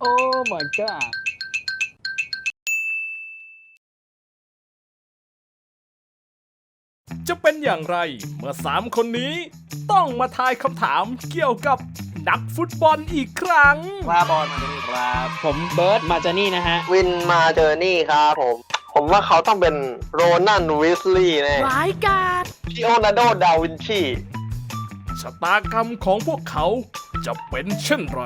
Oh my god จะเป็นอย่างไรเมื่อสามคนนี้ ต้องมาทายคำถามเกี่ยวกับนักฟุตบอลอีกครั้ง ครับบอลมาดีครับผมเบิร์ดมาจานี่นะฮะ วินมาเจอนี่ครับผม ผมว่าเขาต้องเป็นโรนันวิสลีย์แน่ร้ายกาจพิโอนาโดดาวินชี ชะตากรรมของพวกเขาจะเป็นเช่นไร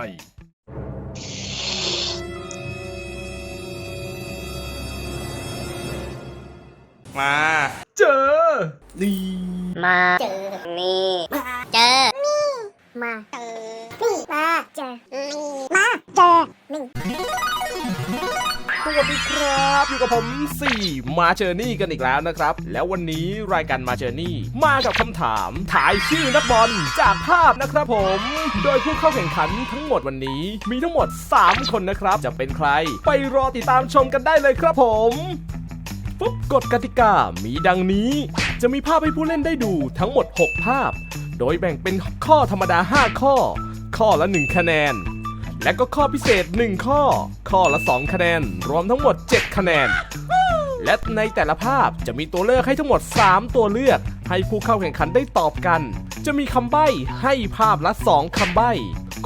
มา เจอ นี่ มาเจอ นี่มาเจอ นี่มาเจอ นี่มาเจอ นี่มาเจอ นี่สวัสดีครับ อยู่กับผมสี่มาเจอนี่กันอีกแล้วนะครับ แล้ววันนี้รายการมาเจอนี่ มากับคำถามถ่ายชื่อนักบอลจากภาพนะครับผม โดยผู้เข้าแข่งขันทั้งหมดวันนี้ มีทั้งหมด 3 คนนะครับ จะเป็นใคร ไปรอติดตามชมกันได้เลยครับผม ปุ๊บกฎกติกามีดังนี้ จะมีภาพให้ผู้เล่นได้ดูทั้งหมด 6 ภาพ โดยแบ่งเป็นข้อธรรมดา 5 ข้อ ข้อละ 1 คะแนน และก็ข้อพิเศษ 1 ข้อ ข้อละ 2 คะแนน รวมทั้งหมด 7 คะแนน และในแต่ละภาพจะมีตัวเลือกให้ทั้งหมด 3 ตัวเลือก ให้ผู้เข้าแข่งขันได้ตอบกัน จะมีคำใบ้ให้ภาพละ 2คำใบ้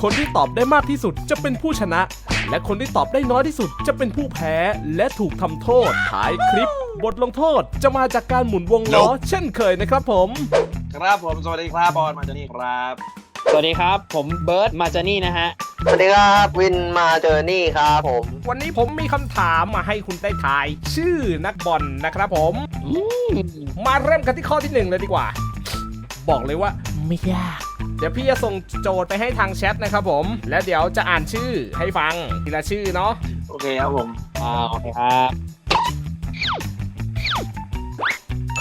คนที่ตอบได้มากที่สุดจะเป็นผู้ชนะ และคนที่ตอบได้น้อยที่สุดจะเป็นผู้แพ้และถูกทำโทษท้ายคลิป บทลงโทษจะมาจากการหมุนวงล้อเช่นเคยนะครับผม ครับผมสวัสดีครับบอลมาดีครับ สวัสดีครับ ผมเบิร์ดมาจานี่นะฮะ สวัสดีครับวินมาเจอนี่ครับผมวันนี้ผมมีคำถามมาให้คุณได้ทาย ชื่อนักบอลนะครับผม มาเริ่มกันที่ข้อที่หนึ่งเลยดีกว่า บอกเลยว่าไม่ยากเดี๋ยวพี่จะส่งโจทย์ไปให้ทางแชทนะครับผม แล้วเดี๋ยวจะอ่านชื่อให้ฟังทีละชื่อเนาะ โอเคครับผมอ่าโอเคครับ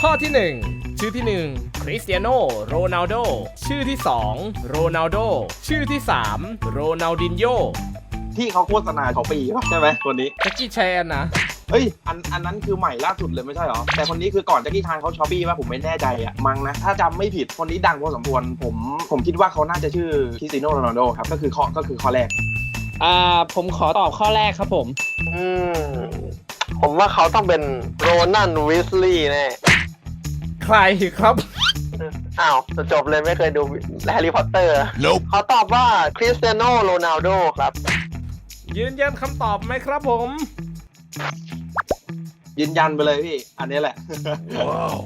ข้อที่ 1 ชื่อที่ 1 คริสเตียโนโรนัลโด ชื่อที่ 2 โรนัลโด ชื่อที่ 3 โรนัลดินโยที่เขาโฆษณาเขาปีป่ะใช่ไหมคนนี้แจ็คกี้แชนนะ เฮ้ยอันอันนั้นคือใหม่ล่าสุดเลยไม่ใช่หรอ แต่คนนี้คือก่อนแจะกี้ทานเขาช้อปปี้ป่ะผมไม่แน่ใจอะมั้งนะ ถ้าจำไม่ผิดคนนี้ดังพอสมควรผมผมคิดว่าเขาน่าจะชื่อคริสติโนโรนัลโดครับก็คือข้อก็คือข้อแรก อ่าผมขอตอบข้อแรกครับผม อืมผมว่าเขาต้องเป็นโรนันวิสลีย์แน่ใครครับ อ้าวจะจบเลยไม่เคยดูแฮร์รี่พอตเตอร์เขาตอบว่าคริสเตียโนโรนัลโดครับ ยืนยันคำตอบไหมครับผม ยืนยันไปเลยพี่ อันนี้แหละ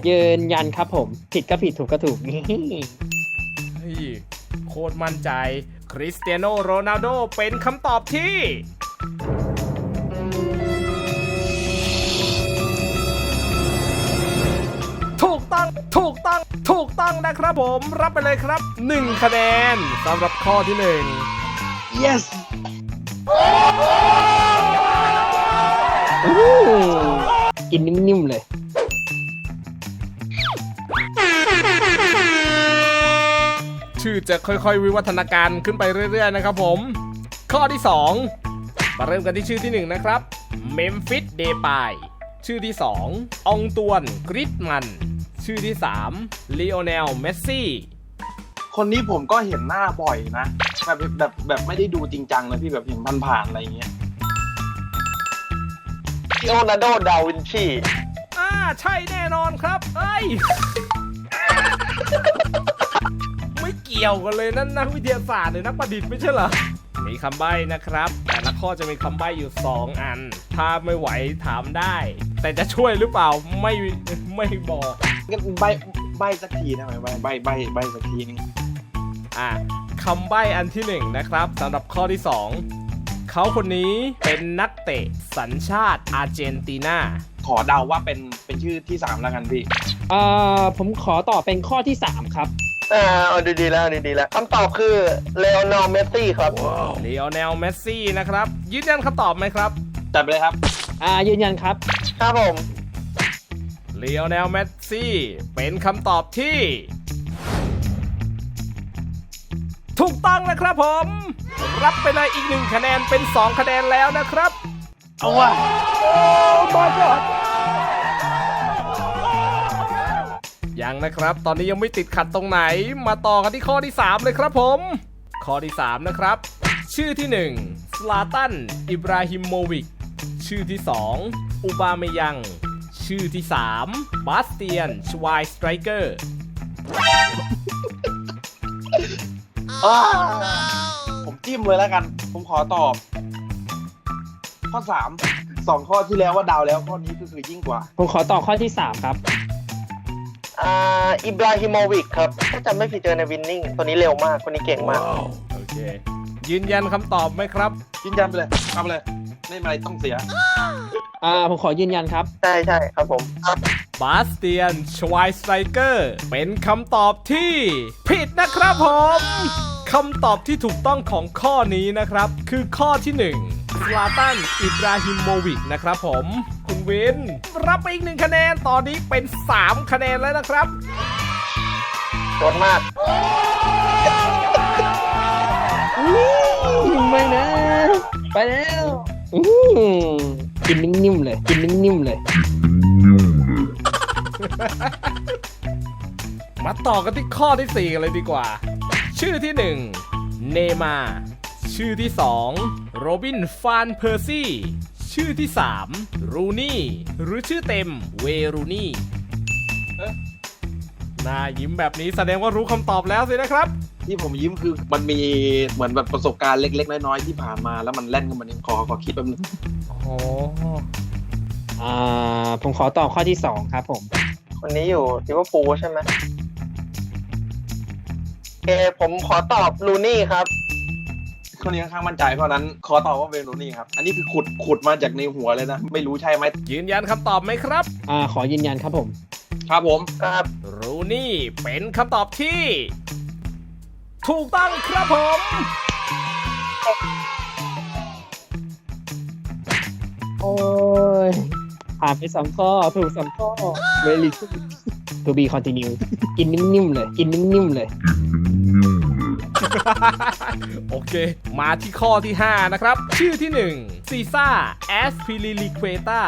ยืนยันครับผม ผิดก็ผิดถูกก็ถูกนี่เฮ้ยโคตรมั่นใจ คริสเตียโนโรนัลโดเป็นคำตอบที่ ถูกต้อง ถูกต้อง ถูกต้องนะครับผม รับไปเลยครับ 1 คะแนนสำหรับข้อที่1 yes อู้ กินนิ่มๆเลย ชื่อจะค่อยๆ วิวัฒนาการขึ้นไปเรื่อยๆ นะครับผม ข้อที่ 2 มาเริ่มกันที่ชื่อที่ 1 นะครับ เมมฟิสเดปายชื่อที่ 2 องตวนกริดมัน ชื่อที่3ลีโอเนลเมสซี่คนนี้ผมก็เห็นหน้าบ่อยนะแบบแบบแบบไม่ได้ดูจริงจังนะพี่แบบเห็นผ่านๆอะไรอย่างเงี้ยพิ โอนาโดดาวินชี อ่าใช่แน่นอนครับเอ้ย ไม่เกี่ยวกันเลยนั่นนักวิทยาศาสตร์หรือนักประดิษฐ์ไม่ใช่เหรอ มีคำใบ้นะครับ แต่ละข้อจะมีคำใบ้อยู่ 2 อัน ถ้าไม่ไหวถามได้ แต่จะช่วยหรือเปล่าไม่ไม่บอกงั้นใบใบสักทีได้ไหมใบใบใบใบสักทีนึงอะคำใบ้อันที่หนึ่งนะครับสำหรับข้อที่2 เขาคนนี้เป็นนักเตะสัญชาติอาร์เจนตินาขอเดาว่าเป็นเป็นชื่อที่สามแล้วกันพี่อ่าผมขอตอบเป็นข้อที่ 3 ครับ อ่าเอาดีๆแล้วดีๆแล้วคำตอบคือเลโอนลเมสซี่ครับเลโอเนลเมสซี่นะครับยืนยันคำตอบไหมครับจัดไปเลยครับ อ่ายืนยันครับ ครับผมเลโอเนลเมสซี่เป็นคำตอบที่ ถูกต้องนะครับผม รับไปเลยอีกหนึ่งคะแนนเป็น 2 คะแนนแล้วนะครับ เอาว่ะยังนะครับ ตอนนี้ยังไม่ติดขัดตรงไหน มาต่อกันที่ข้อที่ 3 เลยครับผม ข้อที่ 3 นะครับ ชื่อที่ 1 สลาตัน อิบราฮิโมวิก ชื่อที่ 2 อุบาเมยัง ชื่อที่ 3 บาสเตียน ชวายสไตรเกอร์ อ้าผมจิ้มเลยแล้วกัน ผมขอตอบ ข้อสามสองข้อที่แล้วว่าดาวแล้วข้อนี้ก็คือยิ่งกว่า ผมขอตอบข้อที่สามครับ อ่าอิบราฮิโมวิกครับถ้าจำไม่ผิดเจอในวินนิ่งตัวนี้เร็วมาก คนนี้เก่งมาก โอเค ยืนยันคำตอบไหมครับ ยืนยันไปเลยทำไปเลยไม่มีอะไรต้องเสีย อ่า ผมขอยืนยันครับ ใช่ใช่ครับผมบาสเตียน ชวายสไตรเกอร์ เป็นคำตอบที่ ผิดนะครับผม คำตอบที่ถูกต้องของข้อนี้นะครับ คือข้อที่1สลาตันอิบราฮิโมวิกนะครับผม คุณวิน รับไปอีกหนึ่งคะแนนตอนนี้เป็น 3 คะแนนแล้วนะครับโดนมากไม่นะ ไปแล้วอื้อกินนิ่มๆเลยกินนิ่มๆเลยมาต่อกันที่ข้อที่4กันเลยดีกว่า ชื่อที่ 1 เนมา ชื่อที่ 2 โรบิน ฟานเพอร์ซี่ ชื่อที่ 3 รูนี่ หรือชื่อเต็ม เวรูนี่เอ๊ะหน้ายิ้มแบบนี้แสดงว่ารู้คำตอบแล้วสินะครับ ที่ผมยิ้มคือมันมีเหมือนแบบประสบการณ์เล็ก ๆ น้อยๆที่ผ่านมาแล้วมันแล่นเข้ามาในคอขอคิดแป๊บนึงโอ้อ่าผมขอตอบข้อที่สองครับผมคนนี้อยู่ลิเวอร์พูลใช่ไหมโอ เคผมขอตอบลูนี่ครับคนนี้ค่อนข้างมั่นใจเพราะฉะนั้นขอตอบว่าเวโรนี่ครับ อันนี้คือขุดขุดมาจากในหัวเลยนะ ไม่รู้ใช่ไหมยืนยันคำตอบไหมครับ อ่าขอยืนยันครับผม ครับผมครับรูนี่เป็นคำตอบที่ ถูกต้องครับผม โอ้ยผ่านไปสองข้อถูกสองข้อ very good to be continue กินนิ่มๆเลย กินนิ่มๆเลย โอเค มาที่ข้อที่ 5 นะครับ ชื่อที่1ซีซ่าแอสพิลิลิเควตา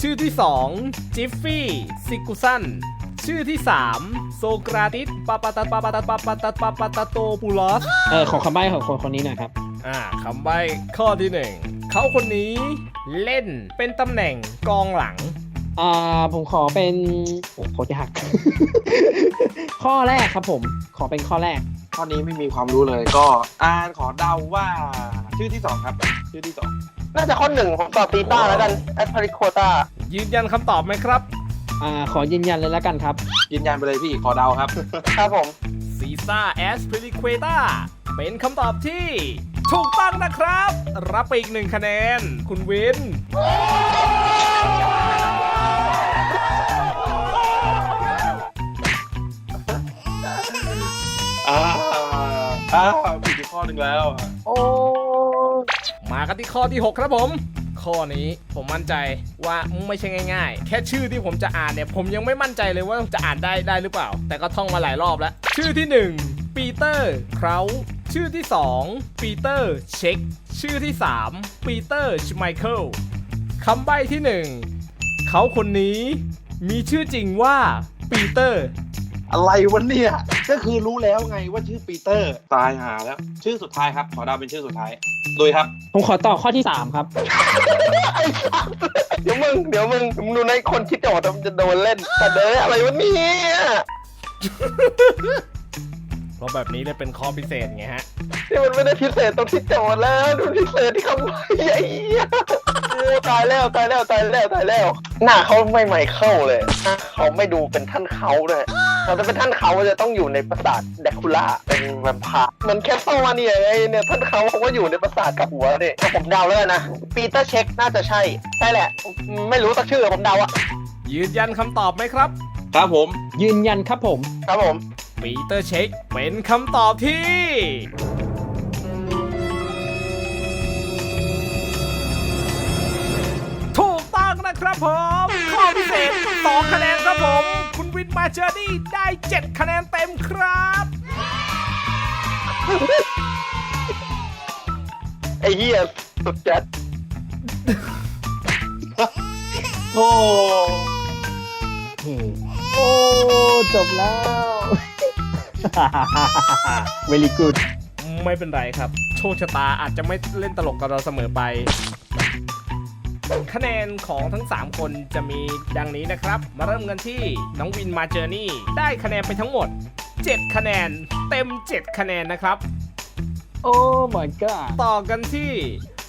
ชื่อที่ 2 จิฟฟี่ซิกุซันชื่อที่ 3 โซกราติสปาปาตาปาปาตาปาปาตาปาปาตาโตปูลอสเออขอคำใบ้ของคนคนนี้หน่อยครับ อ่าคำใบ้ข้อที่ 1เขาคนนี้เล่นเป็นตำแหน่งกองหลัง อ่าผมขอเป็นโอ้โคตรยาก ข้อแรกครับผม ขอเป็นข้อแรก ข้อนี้ไม่มีความรู้เลยก็อ่านขอเดาว่าชื่อที่สองครับ ชื่อที่สองน่าจะข้อหนึ่งผมตอบตีต้าแล้วกันแอสพาริโคตายืนยันคำตอบไหมครับ อ่าขอยืนยันเลยแล้วกันครับ ยืนยันไปเลยพี่ขอเดาครับ ครับผมซีซ่าแอสพลิเควตาเป็นคำตอบที่ ถูกต้องนะครับ รับไปอีกหนึ่งคะแนน คุณวิน หนึ่งแล้วโอ้ มากันที่ข้อที่ 6 ครับผม ข้อนี้ผมมั่นใจว่าไม่ใช่ง่าย ๆ แค่ชื่อที่ผมจะอ่านเนี่ย ผมยังไม่มั่นใจเลยว่าจะอ่านได้ได้หรือเปล่า แต่ก็ท่องมาหลายรอบแล้ว ชื่อที่ 1 ปีเตอร์คราวชื่อที่ 2 ปีเตอร์เช็ค ชื่อที่ 3 ปีเตอร์ชไมเคิลคำใบ้ที่ 1 เขาคนนี้มีชื่อจริงว่าปีเตอร์ อะไรวะเนี่ย ก็คือรู้แล้วไงว่าชื่อปีเตอร์ตายหาแล้ว ชื่อสุดท้ายครับ ขอเดาเป็นชื่อสุดท้ายโดยครับผมขอตอบข้อที่สามครับไอ้สัสเดี๋ยวมึงเดี๋ยวมึงมึงดูในคนคิดโจทย์มันจะโดนเล่น แต่เด้ออะไรวะเนี่ยเพราะแบบนี้เลยเป็นข้อพิเศษไงฮะ นี่มันไม่ได้พิเศษตรงที่โจทย์แล้วดูพิเศษที่คำว่าไอ้เหี้ยโอ้ตายแล้วตายแล้วตายแล้วตายแล้ว หน้าเขาไม่ไม่เข้าเลยหน้าเขาไม่ดูเป็นท่านเขาเลย เราจะเป็นท่านเขาจะต้องอยู่ในปราสาทแดกคูล่าเป็นแวมไพร์เหมือนแคสเซิลมาเนี่ยไงเนี่ยท่านเขาเขาก็อยู่ในปราสาทกับหัวเนี่ยผมเดาแล้วกันนะปีเตอร์เช็คน่าจะใช่ใช่แหละ ไม่รู้สักชื่อผมเดาอะยืนยันคำตอบไหมครับ ครับผม ยืนยันครับผม ครับผมปีเตอร์เช็คเป็นคำตอบที่ นะครับผม ข้อพิเศษ2คะแนนครับผม คุณวินมาเจอร์นี่ได้ 7 คะแนนเต็มครับไอ้เหี้ยสุดจัด โอ้โอ้จบแล้ว very good มไม่เป็นไรครับ โชคชะตาอาจจะไม่เล่นตลกกับเราเสมอไป คะแนนของทั้ง 3 คนจะมีดังนี้นะครับ มาเริ่มกันที่น้องวินมาเจอร์นี่ได้คะแนนไปทั้งหมด 7 คะแนน เต็ม 7 คะแนนนะครับ โอ้ my god ต่อกันที่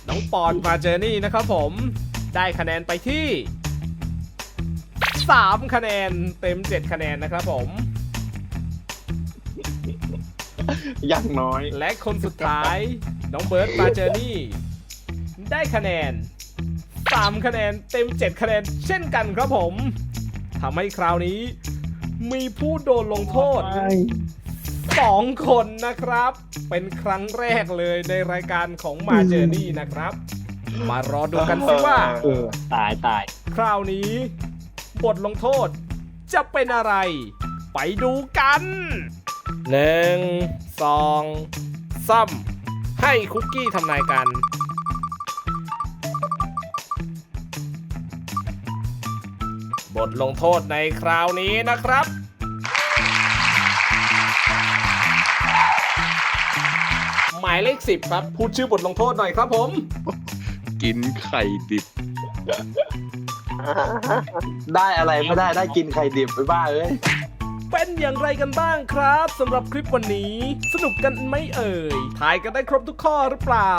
น้องปอนมาเจอร์นี่นะครับผม ได้คะแนนไปที่ 3 คะแนนเต็ม 7 คะแนนนะครับผม อย่างน้อย และคนสุดท้าย น้องเบิร์ตมาเจอร์นี่ ได้คะแนน 3 คะแนนเต็ม 7 คะแนนเช่นกันครับผมทำให้คราวนี้ มีผู้โดนลงโทษ 2 คนนะครับ เป็นครั้งแรกเลยในรายการของมาเจอร์นี่นะครับ มารอดูกันสิว่าเออตายตายคราวนี้ บทลงโทษจะเป็นอะไร ไปดูกันหนึ่งสองซ้ำให้คุกกี้ทำนายกัน บทลงโทษในคราวนี้นะครับ หมายเลขสิบครับ พูดชื่อบทลงโทษหน่อยครับผม กินไข่ดิบ ได้อะไรไม่ได้ได้กินไข่ดิบไปบ้าเอ้ย เป็นอย่างไรกันบ้างครับสำหรับคลิปวันนี้ สนุกกันไหม่เอ่ยทายกันได้ครบทุกข้อหรือเปล่า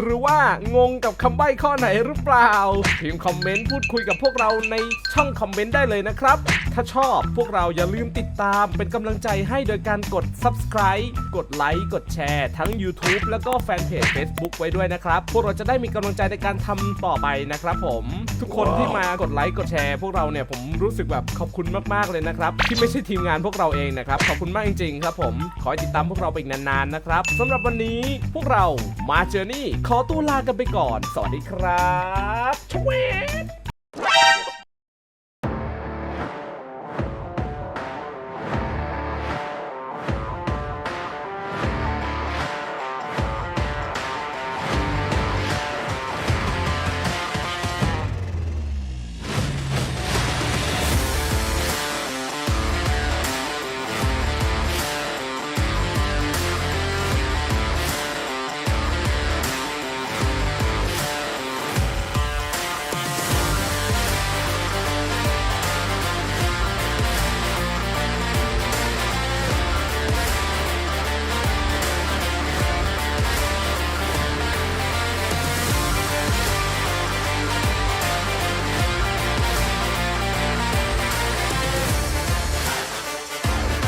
หรือว่างงกับคำใบ้ข้อไหนหรือเปล่าพิมพ์คอมเมนต์พูดคุยกับพวกเราในช่องคอมเมนต์ได้เลยนะครับ ถ้าชอบพวกเราอย่าลืมติดตามเป็นกำลังใจให้โดยการกด subscribe กดไลค์กดแชร์ทั้ง YouTube แล้วก็แฟนเพจ Facebook ไว้ด้วยนะครับ พวกเราจะได้มีกำลังใจในการทำต่อไปนะครับผมทุกคนที่มากดไลค์กดแชร์ พวกเราเนี่ยผมรู้สึกแบบขอบคุณมากๆเลยนะครับ ที่ไม่ใช่ทีมงานพวกเราเองนะครับ ขอบคุณมากจริงๆ ครับผม ขอให้ติดตามพวกเราไปอีกนานๆ นะครับสำหรับวันนี้พวกเรามาเจอนี่ขอตัวลากันไปก่อน สวัสดีครับชเวท